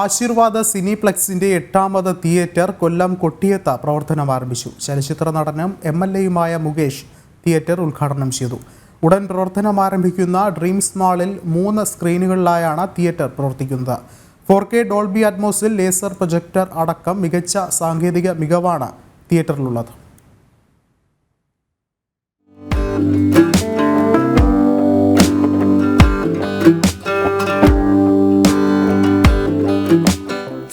ആശീർവാദ സിനിപ്ലെക്സിന്റെ എട്ടാമത് തിയേറ്റർ കൊല്ലം കൊട്ടിയത്ത് പ്രവർത്തനം ആരംഭിച്ചു. ചലച്ചിത്ര നടനും എം എൽ എയുമായ മുകേഷ് തിയേറ്റർ ഉദ്ഘാടനം ചെയ്തു. ഉടൻ പ്രവർത്തനം ആരംഭിക്കുന്ന ഡ്രീംസ് മാളിൽ മൂന്ന് സ്ക്രീനുകളിലായാണ് തിയേറ്റർ പ്രവർത്തിക്കുന്നത്. ഫോർ കെ ഡോൾബി അറ്റ്മോസിൽ ലേസർ പ്രൊജക്ടർ അടക്കം മികച്ച സാങ്കേതിക മികവാണ് തിയേറ്ററിലുള്ളത്.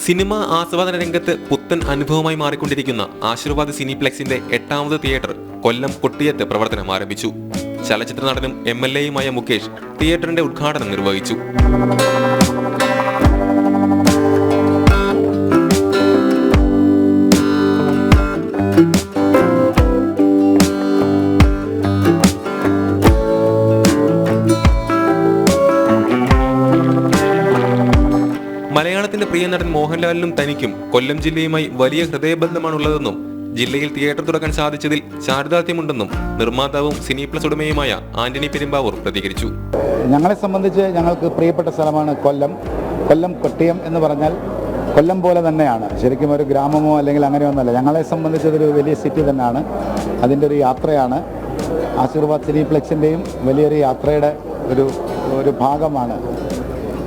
സിനിമ ആസ്വാദന രംഗത്ത് പുത്തൻ അനുഭവമായി മാറിക്കൊണ്ടിരിക്കുന്ന ആശീർവാദ് സിനിപ്ലെക്സിന്റെ എട്ടാമത് തിയേറ്റർ കൊല്ലം കൊട്ടിയത്ത് പ്രവർത്തനം ആരംഭിച്ചു. ചലച്ചിത്ര നടനും എം എൽ എയുമായ മുകേഷ് തിയേറ്ററിന്റെ ഉദ്ഘാടനം നിർവഹിച്ചു. മലയാളത്തിന്റെ പ്രിയ നടൻ മോഹൻലാലിനും തനിക്കും കൊല്ലം ജില്ലയുമായി വലിയ ഹൃദയബന്ധമാണുള്ളതെന്നും ജില്ലയിൽ തിയേറ്റർ തുറക്കാൻ സാധിച്ചതിൽ ചാരിതാർത്ഥ്യമുണ്ടെന്നും നിർമ്മാതാവും സിനി പ്ലസ് ഉടമയുമായ ആന്റണി പെരുമ്പാവൂർ പ്രതികരിച്ചു. ഞങ്ങളെ സംബന്ധിച്ച് ഞങ്ങൾക്ക് പ്രിയപ്പെട്ട സ്ഥലമാണ് കൊല്ലം. കൊല്ലം കൊട്ടിയം എന്ന് പറഞ്ഞാൽ കൊല്ലം പോലെ തന്നെയാണ്. ശരിക്കും ഒരു ഗ്രാമമോ അല്ലെങ്കിൽ അങ്ങനെയൊന്നുമല്ല ഞങ്ങളെ സംബന്ധിച്ച് അതൊരു വലിയ സിറ്റി തന്നെയാണ്. അതിന്റെ ഒരു യാത്രയാണ്. ആശീർവാദ് സിനിപ്ലെക്സിന്റെയും വലിയൊരു യാത്രയുടെ ഒരു ഒരു ഭാഗമാണ്.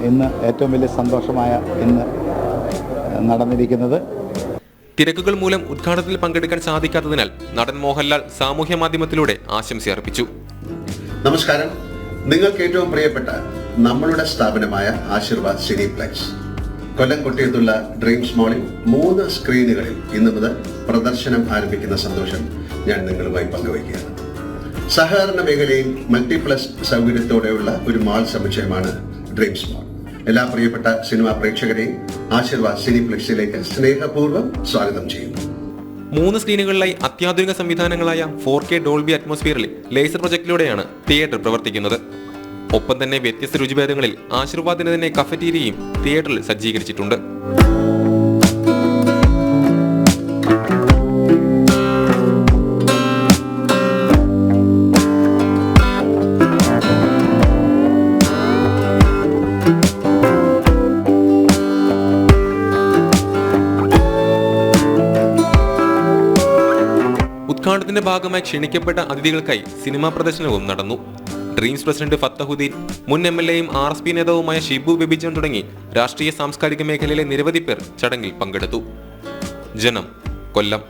ഇന്ന് ഏറ്റവും വലിയ സന്തോഷമായ ഇന്ന് നടന്നിരിക്കുന്നത്. തിരക്കുകൾ മൂലം ഉദ്ഘാടനത്തിൽ പങ്കെടുക്കാൻ സാധിക്കാത്തതിനാൽ നടൻ മോഹൻലാൽ സാമൂഹ്യ മാധ്യമത്തിലൂടെ ആശംസ അർപ്പിച്ചു. നമസ്കാരം. നിങ്ങൾക്ക് ഏറ്റവും പ്രിയപ്പെട്ട നമ്മളുടെ സ്ഥാപനമായ ആശീർവാദ് സിനിപ്ലെക്സ് കൊല്ലം കൊട്ടിയത്തുള്ള ഡ്രീംസ് മോളിൽ മൂന്ന് സ്ക്രീനുകളിൽ ഇന്ന് മുതൽ പ്രദർശനം ആരംഭിക്കുന്ന സന്തോഷം ഞാൻ നിങ്ങളുമായി പങ്കുവയ്ക്കുകയാണ്. സഹകരണ മേഖലയിൽ മൾട്ടിപ്ലസ് സൗകര്യത്തോടെയുള്ള ഒരു മാൾ സമുച്ചയമാണ് ഡ്രീംസ് മാൾ. എല്ലാ പ്രിയപ്പെട്ട സിനിമാ പ്രേക്ഷകരെയും ആശീർവാദ് സിനിപ്ലെക്സിലേക്ക് സ്നേഹപൂർവം സ്വാഗതം ചെയ്യുന്നു. മൂന്ന് സ്ക്രീനുകളിലായി അത്യാധുനിക സംവിധാനങ്ങളായ ഫോർ കെ ഡോൾബി അറ്റ്മോസ്ഫിയറിൽ ലേസർ പ്രൊജക്ടിലൂടെയാണ് തിയേറ്റർ പ്രവർത്തിക്കുന്നത്. ഒപ്പം തന്നെ വ്യത്യസ്ത രുചിഭേദങ്ങളിൽ ആശീർവാദിന് തന്നെ കഫറ്റീരിയയും തിയേറ്ററിൽ സജ്ജീകരിച്ചിട്ടുണ്ട്. ഉദ്ഘാടനത്തിന്റെ ഭാഗമായി ക്ഷണിക്കപ്പെട്ട അതിഥികൾക്കായി സിനിമാ പ്രദർശനവും നടന്നു. ഡ്രീംസ് പ്രസിഡന്റ് ഫത്തഹുദ്ദീൻ മുൻ എം എൽ എയും ആർ എസ് പി നേതാവുമായ ഷിബു ബെബിജൻ തുടങ്ങി രാഷ്ട്രീയ സാംസ്കാരിക മേഖലയിലെ നിരവധി പേർ ചടങ്ങിൽ പങ്കെടുത്തു. ജനം കൊല്ലം.